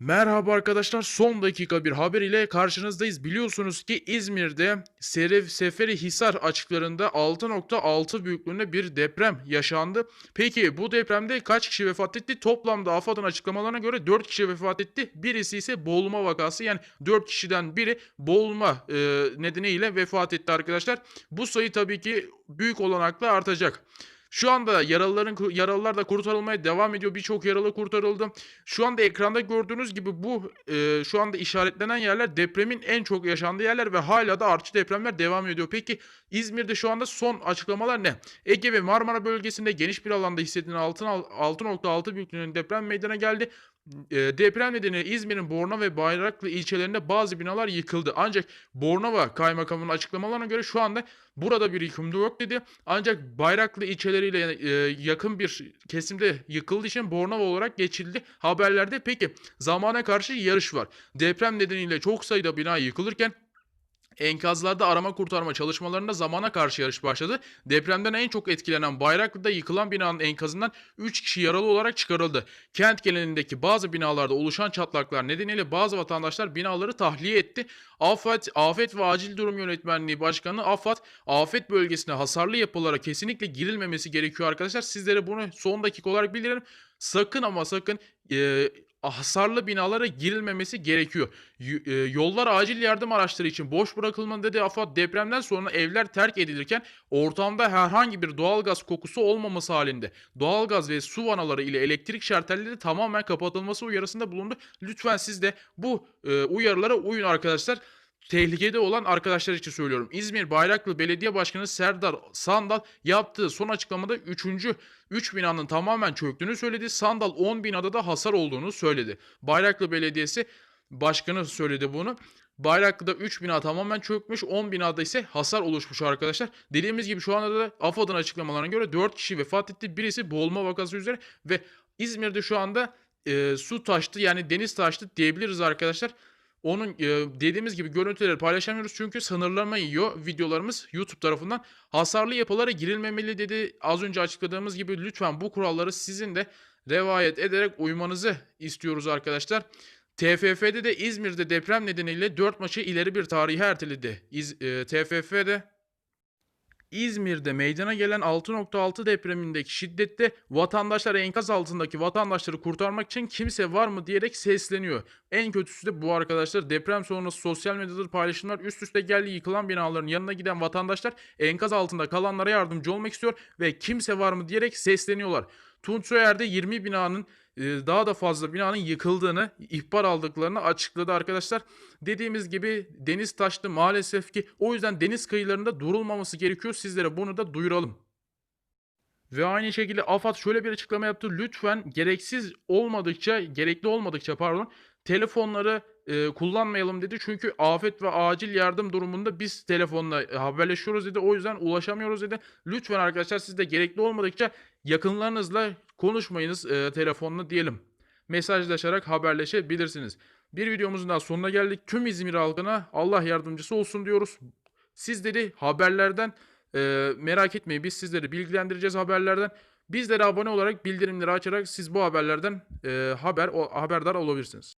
Merhaba arkadaşlar. Son dakika bir haber ile karşınızdayız. Biliyorsunuz ki İzmir'de Serif Seferi Hisar açıklarında 6.6 büyüklüğünde bir deprem yaşandı. Peki bu depremde kaç kişi vefat etti? Toplamda AFAD'ın açıklamalarına göre 4 kişi vefat etti. Birisi ise boğulma vakası. Yani 4 kişiden biri boğulma e, nedeniyle vefat etti arkadaşlar. Bu sayı tabii ki büyük olanakla artacak. Şu anda yaralıların yaralılar da kurtarılmaya devam ediyor. Birçok yaralı kurtarıldı. Şu anda ekranda gördüğünüz gibi bu e, şu anda işaretlenen yerler depremin en çok yaşandığı yerler ve hala da artçı depremler devam ediyor. Peki İzmir'de şu anda son açıklamalar ne? Ege ve Marmara bölgesinde geniş bir alanda hissedilen 6.6 büyüklüğünde deprem meydana geldi. E, deprem nedeniyle İzmir'in Bornova ve Bayraklı ilçelerinde bazı binalar yıkıldı. Ancak Bornova kaymakamının açıklamalarına göre şu anda burada bir yıkım yok dedi. Ancak Bayraklı ilçeleriyle e, yakın bir kesimde yıkıldığı için Bornova olarak geçildi haberlerde. Peki zamana karşı yarış var. Deprem nedeniyle çok sayıda bina yıkılırken Enkazlarda arama kurtarma çalışmalarında zamana karşı yarış başladı. Depremden en çok etkilenen Bayraklı'da yıkılan binanın enkazından 3 kişi yaralı olarak çıkarıldı. Kent genelindeki bazı binalarda oluşan çatlaklar nedeniyle bazı vatandaşlar binaları tahliye etti. Afet, Afet ve Acil Durum Yönetmenliği Başkanı AFAD, afet bölgesine hasarlı yapılara kesinlikle girilmemesi gerekiyor arkadaşlar. Sizlere bunu son dakika olarak bildirelim. Sakın ama sakın e, hasarlı binalara girilmemesi gerekiyor. E, yollar acil yardım araçları için boş bırakılmalı dedi AFAD. Depremden sonra evler terk edilirken ortamda herhangi bir doğalgaz kokusu olmaması halinde doğalgaz ve su vanaları ile elektrik şartelleri tamamen kapatılması uyarısında bulundu. Lütfen siz de bu e, uyarılara uyun arkadaşlar. Tehlikede olan arkadaşlar için söylüyorum. İzmir Bayraklı Belediye Başkanı Serdar Sandal yaptığı son açıklamada 3. 3 binanın tamamen çöktüğünü söyledi. Sandal 10 binada da hasar olduğunu söyledi. Bayraklı Belediyesi Başkanı söyledi bunu. Bayraklı'da 3 bina tamamen çökmüş, 10 binada ise hasar oluşmuş arkadaşlar. Dediğimiz gibi şu anda da AFAD'ın açıklamalarına göre 4 kişi vefat etti. Birisi boğulma vakası üzere ve İzmir'de şu anda e, su taştı yani deniz taştı diyebiliriz arkadaşlar. Onun e, dediğimiz gibi görüntüleri paylaşamıyoruz çünkü sınırlama yiyor videolarımız YouTube tarafından. Hasarlı yapılara girilmemeli dedi. Az önce açıkladığımız gibi lütfen bu kuralları sizin de rivayet ederek uymanızı istiyoruz arkadaşlar. TFF'de de İzmir'de deprem nedeniyle 4 maçı ileri bir tarihe erteledi. İz, e, TFF'de İzmir'de meydana gelen 6.6 depremindeki şiddette vatandaşlar enkaz altındaki vatandaşları kurtarmak için kimse var mı diyerek sesleniyor. En kötüsü de bu arkadaşlar deprem sonrası sosyal medyada paylaşımlar üst üste geldi yıkılan binaların yanına giden vatandaşlar enkaz altında kalanlara yardımcı olmak istiyor ve kimse var mı diyerek sesleniyorlar. Tunç Soyer'de 20 binanın e, daha da fazla binanın yıkıldığını, ihbar aldıklarını açıkladı arkadaşlar. Dediğimiz gibi deniz taştı maalesef ki o yüzden deniz kıyılarında durulmaması gerekiyor. Sizlere bunu da duyuralım. Ve aynı şekilde AFAD şöyle bir açıklama yaptı. Lütfen gereksiz olmadıkça, gerekli olmadıkça pardon, telefonları e, kullanmayalım dedi. Çünkü afet ve acil yardım durumunda biz telefonla haberleşiyoruz dedi. O yüzden ulaşamıyoruz dedi. Lütfen arkadaşlar siz de gerekli olmadıkça yakınlarınızla konuşmayınız e, telefonla diyelim. Mesajlaşarak haberleşebilirsiniz. Bir videomuzun daha sonuna geldik. Tüm İzmir halkına Allah yardımcısı olsun diyoruz. Sizleri haberlerden e, merak etmeyin. Biz sizleri bilgilendireceğiz haberlerden. Bizlere abone olarak bildirimleri açarak siz bu haberlerden e, haber o, haberdar olabilirsiniz.